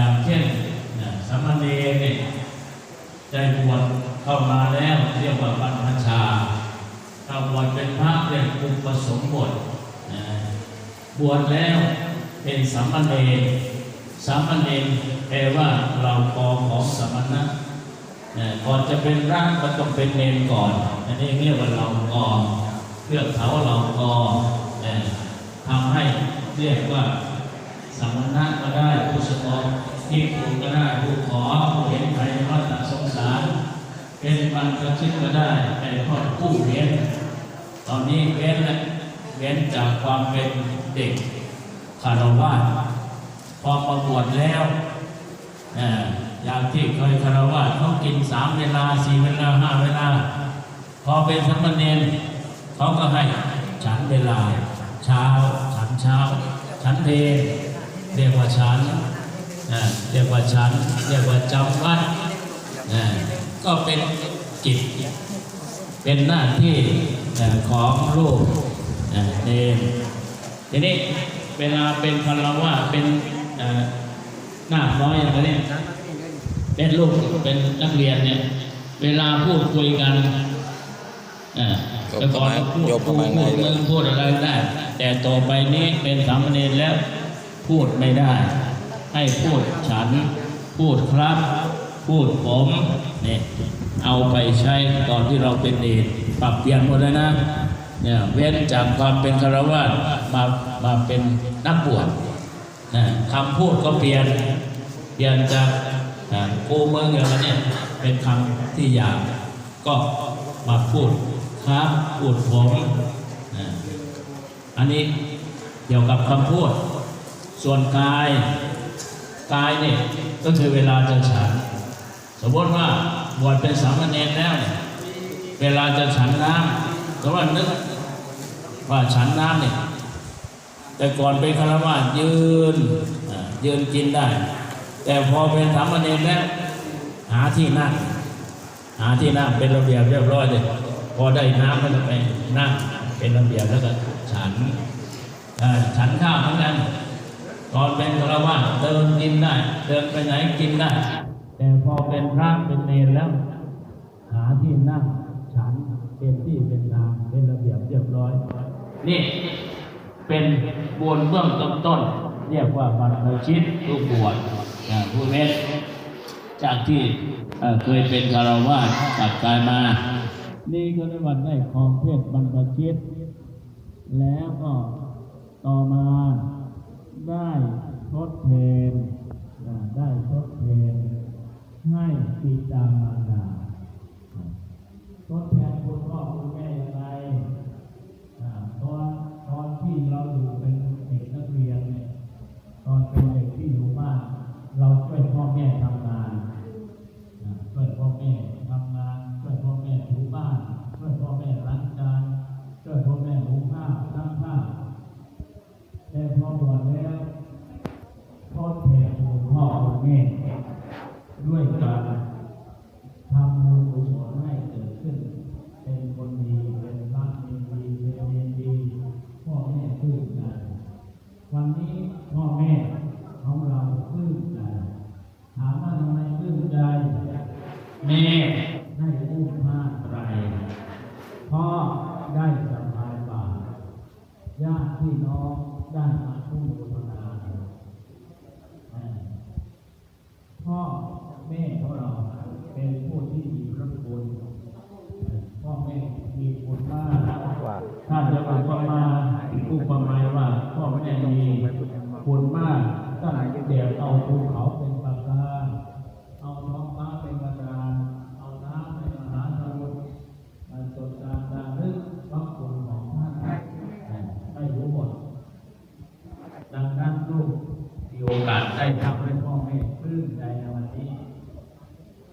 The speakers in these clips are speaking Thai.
อย่างเช่นนะสามเณรเนี่ยใจบวชเข้ามาแล้วเรียกว่าบรรพชาถ้าบวชเป็นพระเรียกอุปสมบทนะบวชแล้วเป็นสามเณรสามเณรแปลว่าเรากองของสมณะนะก่อนจะเป็นร่างก็ต้องเป็นเนรก่อน อันนี้เรียกว่าเรากองเรียกเขาเรากองนะทำให้เรียกว่า สมณะก็ได้ผู้สงบที่ครูก็ได้ผู้ขอผู้เห็นภัยในวัฏสงสาร เป็นบรรพชิตก็ได้เป็นพ่อผู้เห็นตอนนี้เว้นและเว้นจากความเป็นเด็กคารวะพอประบวชแล้วอย่างที่เคยคารวะเขากินสามเวลาสี่เวลาห้าเวลา พอเป็นสามเณรเขาก็ให้ฉันเวลา เช้าฉันเช้า ฉันเพล เรียกว่าฉันนะเรียกว่าฉันเรียกว่าจำวัดนะก็เป็นกิจเป็นหน้าที่เอ่อของลูกเอ่อเนรทีนี้เวลาเป็นคารวะเป็นเอ่อหน้าคน้อยอย่างนี้เป็นลูกเป็นนักเรียนเนี่ยเวลาพูดคุยกันเอ่อแต่ก่อนก็พูดโยมประมาณไหนพูดมึงพูดอะไรได้ แต่ต่อไปนี้เป็นสามเณรแล้ว พูดไม่ได้ ให้พูดฉัน พูดครับ พูดผมเนี่ยเอาไปใช้ตอนที่เราเป็นเนรปรับเปลี่ยนหมดเลยนะเนี่ยเว้นจากความเป็นคารวะมามาเป็นนักบวชนะคำพูดก็เปลี่ยนเปลี่ยนจากกูเมืองอย่างนั้เนี่ยเป็นคำที่หยาบก็มาพูดครับพูดผมอ่าอันนี้เกี่ยวกับคำพูด ส่วนกาย กายเนี่ยก็คือเวลาจะฉัน สมมติว่าบวชเป็นสามเณรแล้ว เวลาจะฉันน้ำสมมติว่านึกว่าฉันน้ำเนี่ยแต่ก่อนเป็นคารวะยืนยืนกินได้ แต่พอเป็นสามเณรแล้วหาที่นั่งหาที่นั่งเป็นระเบียบเรียบร้อยเลยพอได้น้ำก็จะไปนั่งเป็นระเบียบแล้วก็ฉันฉันข้าวเหมือนกัน ตอนเป็นฆราวาสเดินกินได้ เดินไปไหนกินได้ แต่พอเป็นพระเป็นเนรแล้ว หาที่นั่งฉันเป็นที่เป็นทางเป็นระเบียบเรียบร้อย นี่เป็นบวนเบื้องต้นต้นเรียกว่าบรรพชิตผู้บวชผู้เม็ดจากที่เคยเป็นคารวาสกลับกลายมา นี่ก็ได้วันได้ครองเพศบรรพชิต แล้วก็ต่อมาได้ทดแทนอ่าได้ทดแทนให้ปิดามารดาทดแทนคุณพ่อคุณแม่ยังไงอ่าตอนตอนที่เราอยู่เป็นเด็กนักเรียนเนี่ยตอนเป็นเด็กที่อยู่บ้าน เราช่วยพ่อแม่ทำงานอ่าช่วยพ่อแม่ทำงานช่วยพ่อแม่ถูบ้านช่วยพ่อแม่ล้างจานช่วยพ่อแม่หุงข้าวล้างข้าว แต่พอบวชแล้วทอดแผ่คุณพ่อคุณแม่ด้วยการทำบุญกุศลให้เกิดขึ้น เป็นคนดีเป็นพระดีดีเป็นเรียนดีพ่อแม่ปลื้มใจวันนี้พ่อแม่ของเราปลื้มใจถามว่าทำไมปลื้มใจแม่ได้อุ้มผ้าไตรพ่อได้สะพายบาตร ญาติพี่น้องได้มาทุ่มโมทนาเอ่อพ่อแม่ของเราเป็นผู้ที่มีพระคุณเอ่อพ่อแม่มีคุณมาก ว่า ถ้าจะอุปมาอุปมาว่าพ่อแม่มีคุณมากตั้งเดียวเอาภูเขาเป็นปากกาเอาท้องฟ้าเป็นกระดานเอาน้ำในมหาสมุทรมาจดจำดารึกพระคุณของท่านให้รู้หมด ดังนั้นลูกมีโอกาสได้ทำ ให้พ่อแม่ปลื้มใจในวันนี้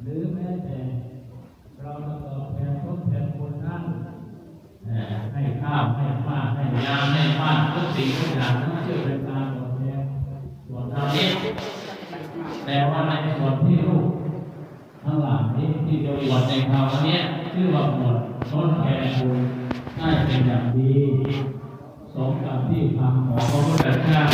หรือแม้แต่เราจะตอบแทนทดแทนคุณท่านให้ข้าวให้ผ้าให้ยาให้บ้านทุกสิ่งทุกอย่างนั้นชื่อเป็นการตอบแทนส่วนทางนี้แต่ว่าในส่วนที่ลูกทั้งหลายนี้ที่จะบวชในคราวนี้ชื่อว่าบวชทดแทนคุณได้เป็นอย่างดีสมกับที่คำของพระพุทธเจ้า